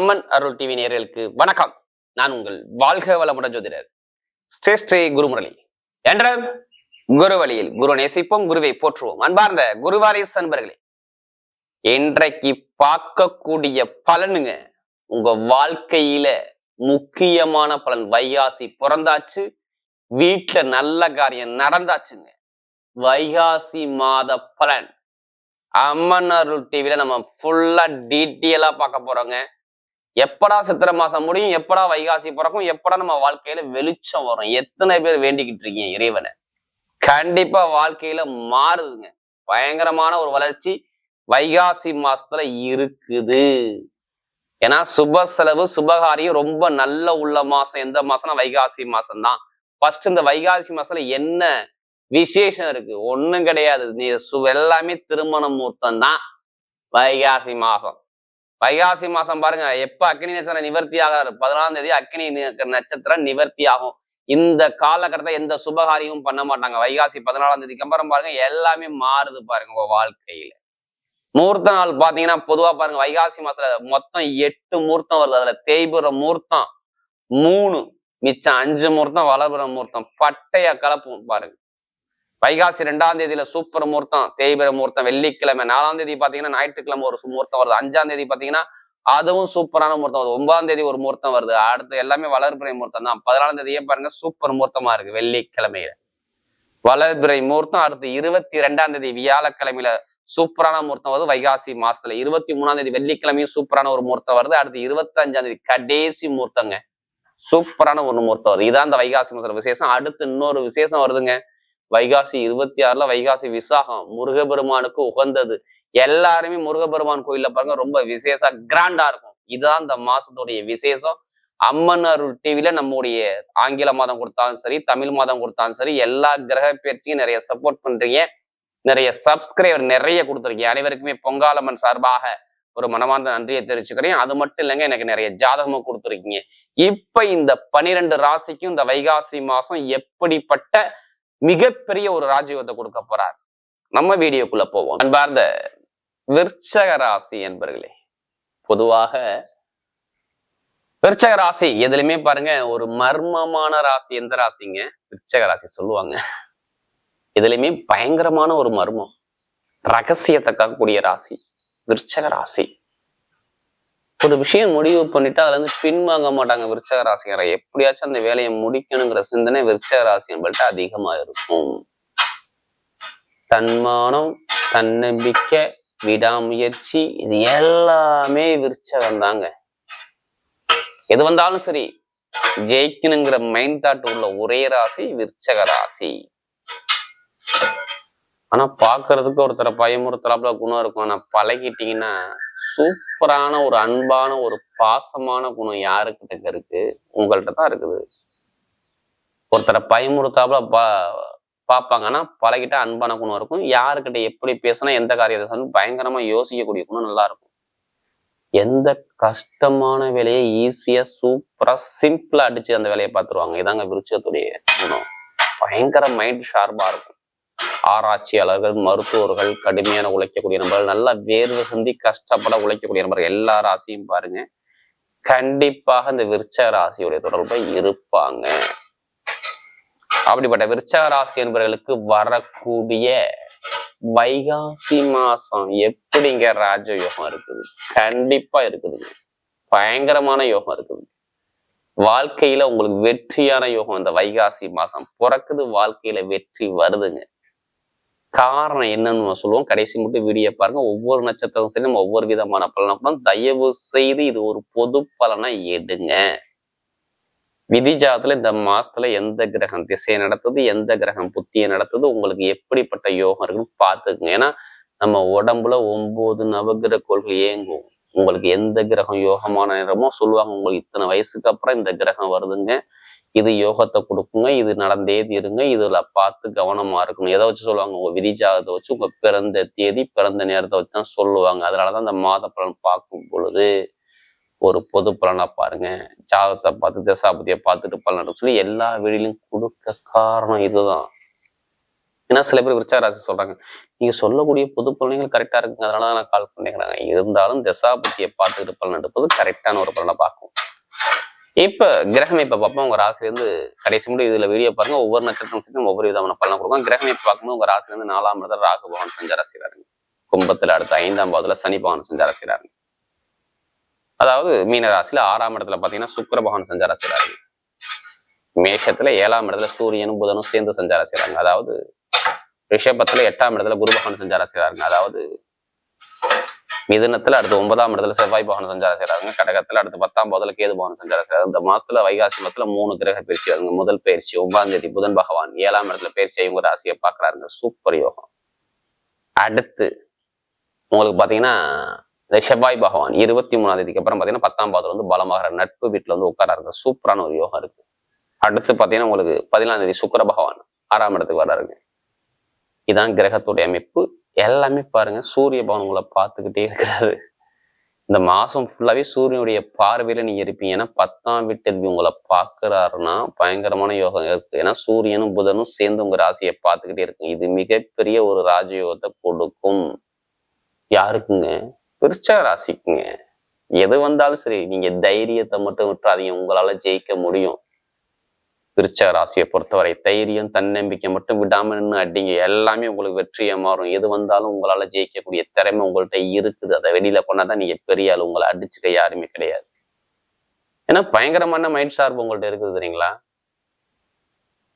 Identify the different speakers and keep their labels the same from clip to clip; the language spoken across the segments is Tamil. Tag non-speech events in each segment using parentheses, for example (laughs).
Speaker 1: அம்மன் அருள் டிவி நேர்களுக்கு வணக்கம். நான் உங்கள் வாழ்க வளமுடன் ஜோதிடர் ஸ்ரீ ஸ்ரீ குருமுரளி. என்ற குரு வழியில் குரு நேசிப்போம் குருவை போற்றுவோம். அன்பார்ந்த குருவாரிஸ் அன்பர்களே இன்றைக்கு பார்க்கக்கூடிய பலனுங்க உங்க வாழ்க்கையில முக்கியமான பலன். வைகாசி பிறந்தாச்சு வீட்டுல நல்ல காரியம் நடந்தாச்சுங்க. வைகாசி மாத பலன். அம்மன் அருள் டிவில நம்ம ஃபுல்லா டீட்டெயிலா பார்க்க போறோங்க. எப்படா சித்திரை மாசம் முடியும் எப்படா வைகாசி பிறக்கும் எப்படா நம்ம வாழ்க்கையில வெளிச்சம் வரும். எத்தனை பேர் வேண்டிக்கிட்டு இருக்கீங்க இறைவனை? கண்டிப்பா வாழ்க்கையில மாறுதுங்க. பயங்கரமான ஒரு வளர்ச்சி வைகாசி மாசத்துல இருக்குது. ஏன்னா சுப செலவு சுபகாரியம் ரொம்ப நல்ல உள்ள மாசம். எந்த மாசம்னா வைகாசி மாசம் தான் ஃபர்ஸ்ட் இந்த வைகாசி மாசத்துல என்ன விசேஷம் இருக்கு? ஒண்ணும் கிடையாது. நீ சு எல்லாமே திருமண முகூர்த்தம் தான் வைகாசி மாசம். வைகாசி மாசம் பாருங்க எப்ப அக்னி நட்சத்திரம் நிவர்த்தி ஆகாது? பதினாலாம் தேதி அக்னி நட்சத்திரம் நிவர்த்தி ஆகும். இந்த காலகட்டத்தை எந்த சுபகாரியமும் பண்ண மாட்டாங்க. வைகாசி பதினாலாம் தேதிக்கு அப்புறம் பாருங்க எல்லாமே மாறுது பாருங்க உங்க வாழ்க்கையில. மூர்த்த நாள் பாத்தீங்கன்னா பொதுவா பாருங்க வைகாசி மாசத்துல மொத்தம் எட்டு முகூர்த்தம் வருது. அதுல தேய்புற முகூர்த்தம் மூணு மிச்சம் அஞ்சு முகூர்த்தம் வளர்புற முகூர்த்தம் பட்டைய கலப்பும் பாருங்க. வைகாசி ரெண்டாம் தேதியில சூப்பர் முகூர்த்தம் தேய்பிர முகூர்த்தம் வெள்ளிக்கிழமை நாலாம் தேதி பாத்தீங்கன்னா ஞாயிற்றுக்கிழமை ஒரு முகூர்த்தம் வருது. அஞ்சாம் தேதி பாத்தீங்கன்னா அதுவும் சூப்பரான முகூர்த்தம் வருது. ஒன்பதாம் தேதி ஒரு முகூர்த்தம் வருது. அடுத்து எல்லாமே வளர்பிறை முகூர்த்தம் தான். பதினாலாம் தேதியே பாருங்க சூப்பர் முகூர்த்தமா இருக்கு வெள்ளிக்கிழமையில. வளர்பிறை முகூர்த்தம். அடுத்து இருபத்தி ரெண்டாம் தேதி வியாழக்கிழமையில சூப்பரான முகூர்த்தம் வருது வைகாசி மாசத்துல. இருபத்தி மூணாம் தேதி வெள்ளிக்கிழமையும் சூப்பரான ஒரு முகூர்த்தம் வருது. அடுத்து இருபத்தி அஞ்சாம் தேதி கடைசி முகூர்த்தங்க. சூப்பரான ஒரு முகூர்த்தம் வருது. இதான் அந்த வைகாசி மாசத்துல விசேஷம். அடுத்து இன்னொரு விசேஷம் வருதுங்க. வைகாசி இருபத்தி ஆறுல வைகாசி விசாகம் முருகபெருமானுக்கு உகந்தது. எல்லாருமே முருகபெருமான் கோயில்ல பாருங்க ரொம்ப விசேஷ கிராண்டா இருக்கும். இதுதான் இந்த மாசத்துடைய விசேஷம். அம்மன் அருள் டிவில நம்முடைய ஆங்கில மாதம் கொடுத்தாலும் சரி தமிழ் மாதம் கொடுத்தாலும் சரி எல்லா கிரக பயிற்சியும் நிறைய சப்போர்ட் பண்றீங்க. நிறைய சப்ஸ்கிரைபர் நிறைய கொடுத்துருக்கீங்க. அனைவருக்குமே பொங்காலம்மன் சார்பாக ஒரு மனமார்ந்த நன்றியை தெரிவிச்சுக்கிறேன். அது மட்டும் இல்லைங்க எனக்கு நிறைய ஜாதகமும் கொடுத்துருக்கீங்க. இப்ப இந்த பனிரெண்டு ராசிக்கும் இந்த வைகாசி மாசம் எப்படிப்பட்ட மிகப்பெரிய ஒரு ராஜயோகத்தை கொடுக்க போறார். நம்ம வீடியோக்குள்ள போவோம். அன்பார்ந்த விருச்சக ராசி என்பர்களே பொதுவாக விருச்சக ராசி எதுலையுமே பாருங்க ஒரு மர்மமான ராசி எந்த ராசிங்க? விருச்சக ராசி சொல்லுவாங்க. எதுலையுமே பயங்கரமான ஒரு மர்மம். ரகசியத்தை காக்கக்கூடிய ராசி விருச்சக ராசி. ஒரு விஷயம் முடிவு பண்ணிட்டு அதுல இருந்து பின்வாங்க மாட்டாங்க விருச்சக ராசிக்கார எப்படியாச்சும் அந்த வேலையை முடிக்கணுங்கிற சிந்தனை விருச்சக ராசி அதிகமா இருக்கும் தன்மானம் தன்னம்பிக்கை விடாமுயற்சி இது எல்லாமே விருச்சகம் தாங்க எது வந்தாலும் சரி ஜெயிக்கணுங்கிற மைண்ட் தாட் உள்ள ஒரே ராசி விருச்சக ராசி. ஆனா பாக்குறதுக்கு ஒருத்தரை பயமுறுத்தலாப்புல குணம் இருக்கும். ஆனா பழகிட்டீங்கன்னா சூப்பரான ஒரு அன்பான ஒரு பாசமான குணம் யாருக்கிட்ட இருக்கு? உங்கள்கிட்ட தான் இருக்குது. ஒருத்தரை பயமுறுத்தாப்புல பா பார்ப்பாங்கன்னா பழகிட்ட அன்பான குணம் இருக்கும். யாருக்கிட்ட எப்படி பேசினா எந்த காரியத்தை சொன்னா பயங்கரமா யோசிக்கக்கூடிய குணம் நல்லா இருக்கும். எந்த கஷ்டமான வேலையை ஈஸியா சூப்பரா சிம்பிளா அடிச்சு அந்த வேலையை பார்த்துருவாங்க. இதாங்க விருச்சத்துடைய குணம். பயங்கர மைண்ட் ஷார்ப்பாக இருக்கும். ஆராய்ச்சியாளர்கள் மருத்துவர்கள் கடுமையான உழைக்கக்கூடிய நபர்கள் நல்லா வேர்வை சந்தி கஷ்டப்பட உழைக்கக்கூடிய நபர்கள் எல்லா ராசியும் பாருங்க. கண்டிப்பாக இந்த விருச்ச ராசியுடைய தொடர்பை இருப்பாங்க. அப்படிப்பட்ட விருச்சக ராசி என்பவர்களுக்கு வரக்கூடிய வைகாசி மாசம் எப்படிங்க ராஜ யோகம் இருக்குது? கண்டிப்பா இருக்குதுங்க. பயங்கரமான யோகம் இருக்குது. வாழ்க்கையில உங்களுக்கு வெற்றியான யோகம் இந்த வைகாசி மாசம். பிறக்குது வாழ்க்கையில வெற்றி வருதுங்க. காரணம் என்னன்னு நம்ம சொல்லுவோம். கடைசி மட்டும் வீடியோ பாருங்க. ஒவ்வொரு நட்சத்திரம் சரி நம்ம ஒவ்வொரு விதமான பலனை கூட தயவு செய்து இது ஒரு பொது பலனை எடுங்க. விதி ஜாதத்துல இந்த மாசத்துல எந்த கிரகம் திசையை நடத்துது எந்த கிரகம் புத்தியை நடத்துது உங்களுக்கு எப்படிப்பட்ட யோகம் இருக்குன்னு பார்த்துக்குங்க. ஏன்னா நம்ம உடம்புல ஒன்பது நவகிர கோள்கள் இயங்கும். உங்களுக்கு எந்த கிரகம் யோகமான நேரமோ சொல்லுவாங்க. உங்களுக்கு இத்தனை வயசுக்கு அப்புறம் இந்த கிரகம் வருதுங்க. இது யோகத்தை கொடுக்குங்க இது நடந்தே இருங்க இதுல பார்த்து கவனமா இருக்கணும். எதை வச்சு சொல்லுவாங்க? உங்க விதிஜாகத்தை வச்சு உங்க பிறந்த தேதி பிறந்த நேரத்தை வச்சு தான் சொல்லுவாங்க. அதனாலதான் அந்த மாத பலன் பார்க்கும் பொழுது ஒரு பொது பலனா பாருங்க. ஜாதகத்தை பார்த்து தசாபதியை பார்த்துட்டு பலன் சொல்லி எல்லா வீடிலையும் கொடுக்க காரணம் இதுதான். ஏன்னா சில பேர் விருச்சக ராசி சொல்றாங்க நீங்க சொல்லக்கூடிய பொது பலனைகள் கரெக்டா இருக்குங்க. அதனால தான் நான் கால் பண்ணிக்கிறாங்க இருந்தாலும் தசாபதியை பார்த்துக்கிட்டு பலன் எடுப்பது கரெக்டான ஒரு பலனை பார்க்கும். இப்ப கிரகம் இப்ப பார்ப்போம். உங்கள் ராசிலேருந்து கடைசி முடி இதுல வீடியோ பாருங்க. ஒவ்வொரு நட்சத்திரம் சேர்த்து ஒவ்வொரு விதமான பலன் கொடுக்கும். கிரகம் இப்ப பார்க்கும்போது உங்கள் ராசிலேருந்து நாலாம் இடத்துல ராகு பகவான் சஞ்சார செய்யறாருங்க கும்பத்துல அடுத்த ஐந்தாம் பாவத்தில் சனி பவன் சஞ்சார செய்யறாருங்க அதாவது மீன ராசியில் ஆறாம் இடத்துல பாத்தீங்கன்னா சுக்கிர பகவான் சஞ்சார செய்யறாரு மேஷத்துல ஏழாம் இடத்துல சூரியனும் புதனும் சேர்ந்து சஞ்சார செய்யறாங்க அதாவது ரிஷபத்துல எட்டாம் இடத்துல குரு பகவான் சஞ்சாரம் செய்யறாங்க அதாவது மிதுனத்துல அடுத்து ஒன்பதாம் இடத்துல செவ்வாய் பகவான் சஞ்சாரம் செய்யறாங்க கடகத்துல அடுத்து பத்தாம் பாவத்துல கேது பகவான் சஞ்சாரம் செய்யறாங்க இந்த மாசத்துல வைகாசி மாசத்துல மூணு கிரக பயிற்சி வருங்க முதல் பயிற்சி ஒன்பதாம் தேதி புதன் பகவான். ஏழாம் இடத்துல பயிற்சி இவங்க ராசியை பாக்குறாருங்க சூப்பர் யோகம். அடுத்து உங்களுக்கு பாத்தீங்கன்னா இந்த செவ்வாய் பகவான் இருபத்தி மூணாம் தேதிக்கு அப்புறம் பாத்தீங்கன்னா பத்தாம் பாவத்துல வந்து பலமாகிற நட்பு வீட்டுல வந்து உட்காராருங்க. சூப்பரான ஒரு யோகம் இருக்கு. அடுத்து பாத்தீங்கன்னா உங்களுக்கு பதினாலாம் தேதி சுக்கர பகவான் ஆறாம் இடத்துக்கு வர்றாருங்க. இதான் கிரகத்துடைய அமைப்பு. எல்லாமே பாருங்க சூரிய பகவான் உங்களை பார்த்துக்கிட்டே இருக்கிறாரு இந்த மாசம் ஃபுல்லாவே சூரியனுடைய பார்வையில் நீங்க இருப்பீங்க. ஏன்னா பத்தாம் வீட்டு உங்களை பார்க்கறாருன்னா பயங்கரமான யோகம் இருக்கு. ஏன்னா சூரியனும் புதனும் சேர்ந்து உங்க ராசியை பார்த்துக்கிட்டே இருக்கு. இது மிகப்பெரிய ஒரு ராஜயோகத்தை கொடுக்கும். யாருக்குங்க? விருச்சக ராசிக்குங்க. எது வந்தாலும் சரி நீங்க தைரியத்தை மட்டும் விட்டுறாதீங்க. உங்களால ஜெயிக்க முடியும். விருச்சக ராசியை பொறுத்தவரை தைரியம் தன்னம்பிக்கை மட்டும் விடாம நின்று அடிங்க. எல்லாமே உங்களுக்கு வெற்றியா மாறும். எது வந்தாலும் உங்களால ஜெயிக்கக்கூடிய திறமை உங்கள்கிட்ட இருக்குது. அதை வெளியில கொண்டாதான் நீங்கள் பெரிய ஆள். உங்களை அடிச்சுக்க யாருமே கிடையாது. ஏன்னா பயங்கரமான மைண்ட் சார்பு உங்கள்ட்ட இருக்குது தெரியுங்களா?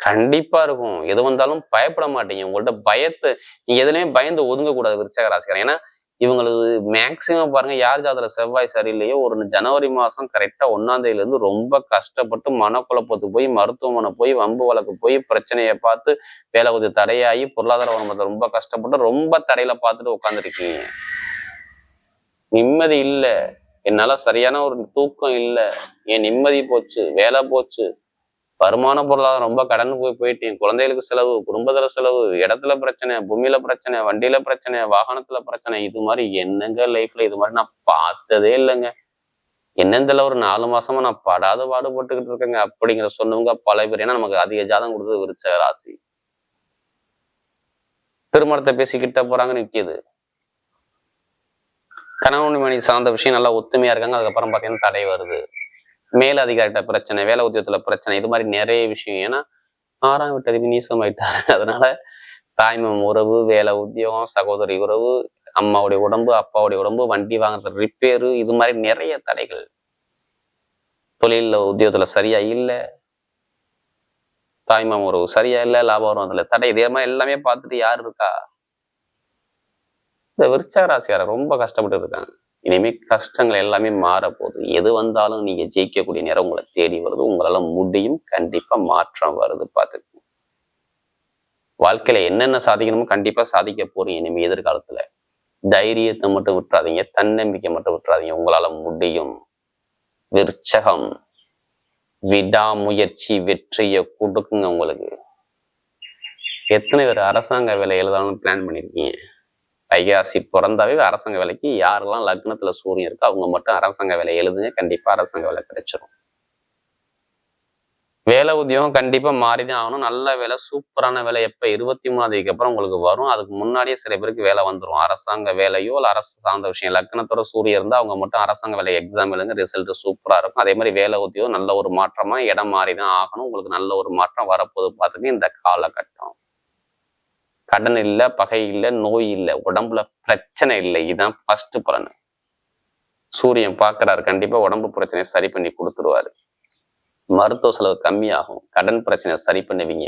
Speaker 1: கண்டிப்பா இருக்கும். எது வந்தாலும் பயப்பட மாட்டீங்க. உங்கள்ட்ட பயத்தை நீங்க எதுலையுமே பயந்து ஒதுங்க கூடாது விருச்சக ராசிக்காரன். ஏன்னா இவங்களுக்கு மேக்சிமம் பாருங்க யார் ஜாதகத்துல செவ்வாய் சரியில்லையோ ஒரு ஜனவரி மாசம் கரெக்டா ஒன்னாம் இருந்து ரொம்ப கஷ்டப்பட்டு மனக்குழப்பத்துக்கு போய் மருத்துவமனை போய் வம்பு வழக்கு போய் பிரச்சனையை பார்த்து வேலை கொஞ்சம் தடையாகி பொருளாதார வருமானத்தை ரொம்ப கஷ்டப்பட்டு ரொம்ப தடையில பார்த்துட்டு உட்காந்துருக்கீங்க நிம்மதி இல்லை. என்னால சரியான ஒரு தூக்கம் இல்லை. என் நிம்மதி போச்சு வேலை போச்சு வருமான பொருளாதாரம் ரொம்ப கடன் போய் போயிட்டேன் குழந்தைகளுக்கு செலவு குடும்பத்துல செலவு இடத்துல பிரச்சனை பூமியில பிரச்சனை வண்டியில பிரச்சனை வாகனத்துல பிரச்சனை இது மாதிரி என்னங்க லைஃப்ல இது மாதிரி நான் பார்த்ததே இல்லைங்க. என்னந்தில ஒரு நாலு மாசமா நான் படாத பாடுபட்டுக்கிட்டு இருக்கேங்க. அப்படிங்கிற சொன்னவங்க பல பேர். ஏன்னா நமக்கு அதிக ஜாதம் கொடுத்தது விருச்ச ராசி. திருமணத்தை பேசிக்கிட்ட போறாங்க நிக்கிது. கணவன் மணி சார்ந்த விஷயம் நல்லா ஒத்துமையா இருக்காங்க. அதுக்கப்புறம் பாத்தீங்கன்னா தடை வருது. மேல் பிரச்சனை வேலை உத்தியோகத்துல பிரச்சனை இது மாதிரி நிறைய விஷயம். ஏன்னா ஆறாம் விட்டது நீசமாயிட்டாரு. (laughs) அதனால தாய்மம் உறவு வேலை உத்தியோகம் சகோதரி உறவு அம்மாவுடைய உடம்பு அப்பாவுடைய உடம்பு வண்டி வாங்குறது ரிப்பேரு இது மாதிரி நிறைய தடைகள். தொழிலில் உத்தியோகத்துல சரியா இல்லை. தாய்மாம் உறவு சரியா இல்லை லாபம் வரும் அதுல தடை. இதே மாதிரி எல்லாமே பார்த்துட்டு யார் இருக்கா? இந்த விருச்சக ராசியார ரொம்ப கஷ்டப்பட்டு இருக்காங்க. இனிமே கஷ்டங்கள் எல்லாமே மாறப்போகுது. எது வந்தாலும் நீங்க ஜெயிக்கக்கூடிய நேரம் உங்களை தேடி வருது. உங்களால முடியும். கண்டிப்பா மாற்றம் வருது. பார்த்துக்கோங்க வாழ்க்கையில என்னென்ன சாதிக்கணுமோ கண்டிப்பா சாதிக்க போறீங்க இனிமே எதிர்காலத்துல. தைரியத்தை மட்டும் விட்டுறாதீங்க. தன்னம்பிக்கை மட்டும் விட்டுறாதீங்க. உங்களால முடியும். விற்சகம். விடாமுயற்சி வெற்றியை கொடுக்குங்க உங்களுக்கு. எத்தனை பேர் அரசாங்க வேலை எழுதாலும் பிளான் பண்ணிருக்கீங்க? வைகாசி பிறந்தாவே அரசாங்க வேலைக்கு யாரெல்லாம் லக்னத்துல சூரியன் இருக்கோ அவங்க மட்டும் அரசாங்க வேலை எழுதுங்க. கண்டிப்பா அரசாங்க வேலை கிடைச்சிரும். வேலை உத்தியோகம் கண்டிப்பா மாறிதான் ஆகணும். நல்ல வேலை சூப்பரான வேலை. எப்ப இருபத்தி மூணாம் அப்புறம் உங்களுக்கு வரும். அதுக்கு முன்னாடியே சில பேருக்கு வேலை வந்துடும் அரசாங்க வேலையோ இல்லை அரசு சார்ந்த விஷயம் லக்னத்தோட சூரியன் இருந்தா அவங்க மட்டும் அரசாங்க வேலை எக்ஸாம் எழுதுங்க. ரிசல்ட் சூப்பரா இருக்கும். அதே மாதிரி வேலை உத்தியோகம் நல்ல ஒரு மாற்றமா இடம் மாறிதான் ஆகணும். உங்களுக்கு நல்ல ஒரு மாற்றம் வரப்போது பார்த்துட்டு இந்த காலகட்டம். கடன் இல்லை பகை இல்லை நோய் இல்லை உடம்புல பிரச்சனை இல்லை. இதுதான் ஃபர்ஸ்ட் பலன் சூரியன் பார்க்கறாரு கண்டிப்பா உடம்பு பிரச்சனையை சரி பண்ணி கொடுத்துருவாரு. மருத்துவ செலவு கம்மியாகும். கடன் பிரச்சனையை சரி பண்ணுவீங்க.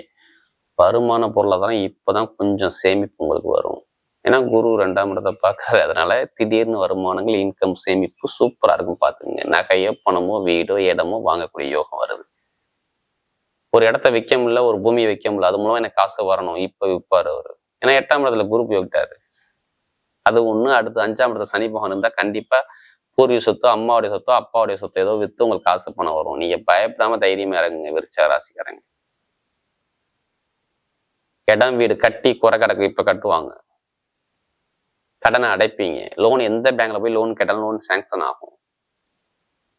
Speaker 1: வருமான பொருளாதாரம் இப்போதான் கொஞ்சம் சேமிப்பு உங்களுக்கு வரும். ஏன்னா குரு ரெண்டாம் இடத்தை பார்க்காது அதனால திடீர்னு வருமானங்கள் இன்கம் சேமிப்பு சூப்பரா இருக்கும் பார்த்துங்க நகையோ பணமோ வீடோ இடமோ வாங்கக்கூடிய யோகம் வருது. ஒரு இடத்த விற்க முடியல ஒரு பூமியை விற்க முடியல அது மூலமா எனக்கு காசு வரணும். இப்போ விற்பாரு அவரு. ஏன்னா எட்டாம் இடத்துல குரு போய்விட்டாரு அது ஒண்ணு அடுத்து அஞ்சாம் இடத்துல சனி பகவான் இருந்தா கண்டிப்பா பூர்வீக சொத்தோ அம்மாவுடைய சொத்தோ அப்பாவுடைய சொத்தோ ஏதோ வித்து உங்களுக்கு காசு பணம் வரும். நீங்க பயப்படாம தைரியமா இறங்குங்க விருச்ச ராசிக்காரங்க. இடம் வீடு கட்டி குறை கிடக்கு இப்ப கட்டுவாங்க. கடனை அடைப்பீங்க. லோன் எந்த பேங்க்ல போய் லோன் கேட்டாலும் லோன் சாங்ஷன் ஆகும்.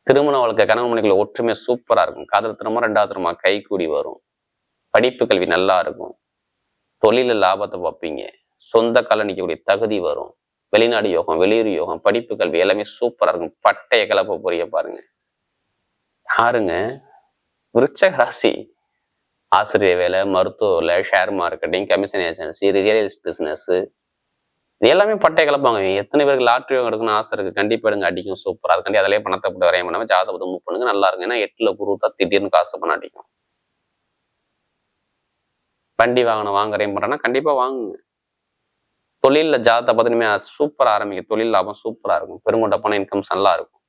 Speaker 1: திருமண வாழ்க்கை கணவன் ஒற்றுமை சூப்பரா இருக்கும். காதல் திரும்ப ரெண்டாவது திரும்ப கை கூடி வரும். படிப்பு கல்வி நல்லா இருக்கும். தொழில லாபத்தை பார்ப்பீங்க. சொந்த கால நிற்கக்கூடிய தகுதி வரும். வெளிநாடு யோகம் வெளியூர் யோகம் படிப்பு கல்வி எல்லாமே சூப்பரா இருக்கும். பட்டைய கிளப்ப புரிய பாருங்க. யாருங்க? விருச்சக ராசி. ஆசிரியர் வேலை மருத்துவ வேலை share marketing commission agency real business இது எல்லாமே பட்டை கிளப்பாங்க எத்தனை பேருக்கு லாட்ரி எடுக்கணும்னு ஆசை இருக்கு. கண்டிப்பா எடுங்க. அடிக்கும். சூப்பர் அதுக்காண்டி அதிலே பணத்தை போட்டு வரையும் பண்ணாம ஜாதகத்தை மூவ் பண்ணுங்க. நல்லா இருக்கும். ஏன்னா எட்டுல குரு தான் திடீர்னு காசு பண்ண அடிக்கும். வண்டி வாகனம் வாங்குறேன் பண்றேன்னா கண்டிப்பா வாங்குங்க. தொழில ஜாதத்தை பார்த்து சூப்பர் ஆரம்பிங்க தொழில் லாபம் சூப்பரா இருக்கும். பெருங்கொண்ட பணம் இன்கம்ஸ் நல்லா இருக்கும்.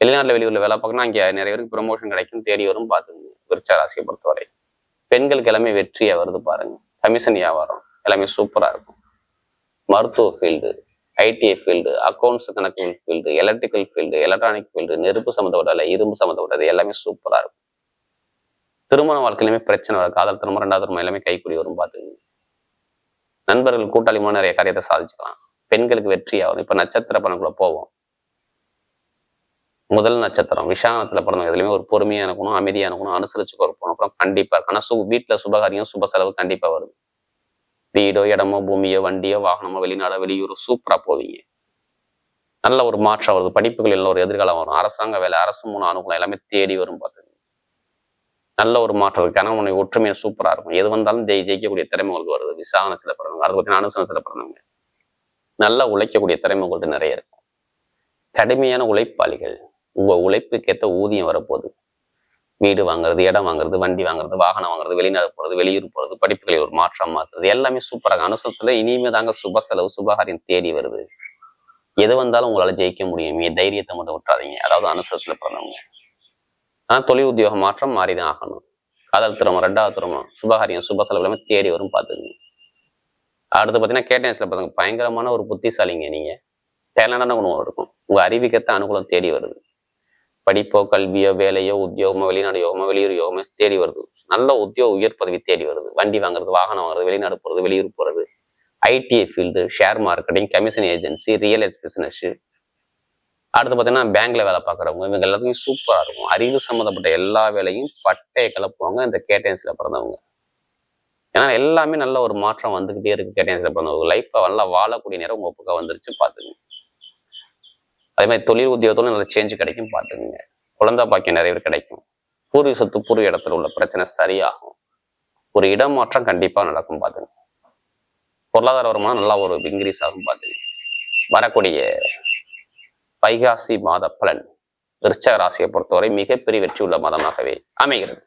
Speaker 1: வெளிநாட்டுல வெளியூர்ல வேலை பார்க்கணும் அங்கே நிறைய பேருக்கு ப்ரொமோஷன் கிடைக்கும். தேடி வரும் பார்த்துங்க விருச்ச ராசியை பொறுத்தவரை. பெண்களுக்கு எல்லாமே வெற்றியா வருது பாருங்க. கமிஷன் வியாபாரம். எல்லாமே சூப்பரா இருக்கும். மருத்துவ ஃபீல்டு ஐடிஐ ஃபீல்டு அக்கௌண்ட்ஸ் கணக்கு field electrical field electronic field நெருப்பு சம்மந்தப்பட்ட இரும்பு சம்மந்தப்பட்டது எல்லாமே சூப்பரா இருக்கும். திருமண வாழ்க்கையிலுமே பிரச்சனை வரும் காதல் திருமணம் ரெண்டாவது திருமணம் எல்லாமே கைக்குடி வரும் பார்த்துங்க நண்பர்கள் கூட்டாளிமா நிறைய காரியத்தை சாதிச்சுக்கலாம். பெண்களுக்கு வெற்றி ஆகும். இப்ப நட்சத்திர பணக்குள்ள போவோம். முதல் நட்சத்திரம் விஷாகனத்துல பிறந்தவங்க எதுலையுமே ஒரு பொறுமையாக இருக்கணும் அமைதியாக இருக்கணும் அனுசரிச்சு போகணும் அப்புறம் கண்டிப்பா இருக்கும். ஆனா சு வீட்டில் சுபகாரியம் சுப செலவு கண்டிப்பா வருது. வீடோ இடமோ பூமியோ வண்டியோ வாகனமோ வெளிநாடோ வெளியூர் சூப்பரா போவீங்க. நல்ல ஒரு மாற்றம் வருது. படிப்புகள் எல்லாம் ஒரு எதிர்காலம் வரும். அரசாங்க வேலை அரசு மூணு அனுகூலம் எல்லாமே தேடி வரும் பார்த்துங்க நல்ல ஒரு மாற்றம் இருக்கு. கணவனை ஒற்றுமையை சூப்பரா இருக்கும். எது வந்தாலும் ஜெய் ஜெயிக்கக்கூடிய திறமை உங்களுக்கு வருது. விசாகனத்துல பிறந்தவங்க அதை பத்தி அனுசனத்துல பிறந்தவங்க நல்லா உழைக்கக்கூடிய திறமை நிறைய இருக்கும். கடுமையான உழைப்பாளிகள். உங்க உழைப்புக்கேற்ற ஊதியம் வரப்போகுது. வீடு வாங்குறது இடம் வாங்குறது வண்டி வாங்குறது வாகனம் வாங்குறது வெளிநாடு போறது வெளியூர் போறது படிப்புகளில் ஒரு மாற்றம் மாத்துறது எல்லாமே சூப்பராக அனுசத்துல இனிமே தாங்க சுப செலவு சுபகாரியம் தேடி வருது. எது வந்தாலும் உங்களால ஜெயிக்க முடியும். தைரியத்தை மட்டும் விட்டுறாதீங்க. அதாவது அனுசரத்துல பிறந்தவங்க. ஆனா தொழில் உத்தியோக மாற்றம் மாறிதான் ஆகணும். காதல் திருமணம் ரெண்டாவது திருமணம் சுபகாரியம் சுப செலவு எல்லாமே தேடி வரும் பாத்துக்கோங்க அடுத்து பார்த்தீங்கன்னா கேட்டேன்ஸ்ல பாருங்க. பயங்கரமான ஒரு புத்திசாலிங்க நீங்க. டேலண்டான குணம் இருக்கும். உங்க அறிவிக்கத்தை அனுகூலம் தேடி வருது. படிப்போ கல்வியோ வேலையோ உத்தியோகமோ வெளிநாடு யோகமோ வெளியூர் யோகமோ தேடி வருது. நல்ல உத்தியோக உயர் பதவி தேடி வருது. வண்டி வாங்குறது வாகனம் வாங்குறது வெளிநாடு போறது வெளியூர் போறது. ITI field share marketing commission agency real estate business அடுத்து பார்த்தீங்கன்னா பேங்க்ல வேலை பார்க்குறவங்க இவங்க எல்லாத்துக்கும் சூப்பராக இருக்கும். அறிவு சம்மந்தப்பட்ட எல்லா வேலையும் பட்டையை கிளப்புவாங்க இந்த கேட்டன்ஸில் பிறந்தவங்க. ஏன்னா எல்லாமே நல்ல ஒரு மாற்றம் வந்துகிட்டே இருக்கு கேட்டன்ஸில் பிறந்தவங்க. லைஃப்பை நல்லா வாழக்கூடிய நேரம் உங்கள் பக்கம் வந்துருச்சு பார்த்துங்க. அதே மாதிரி தொழில் உத்தியோகத்தோட நல்ல சேஞ்ச் கிடைக்கும் பார்த்துக்குங்க. குழந்தை பாக்கியம் நிறைய பேர் கிடைக்கும். பூர்வீக சொத்து பூர்வீக இடத்துல உள்ள பிரச்சனை சரியாகும். ஒரு இடம் மாற்றம் கண்டிப்பா நடக்கும் பார்த்துங்க பொருளாதார வருமானம் நல்லா ஒரு இன்க்ரீஸ் ஆகும் பார்த்துங்க வரக்கூடிய வைகாசி மாத பலன் விருச்சக ராசியை பொறுத்தவரை மிகப்பெரிய வெற்றி உள்ள மதமாகவே அமைகிறது.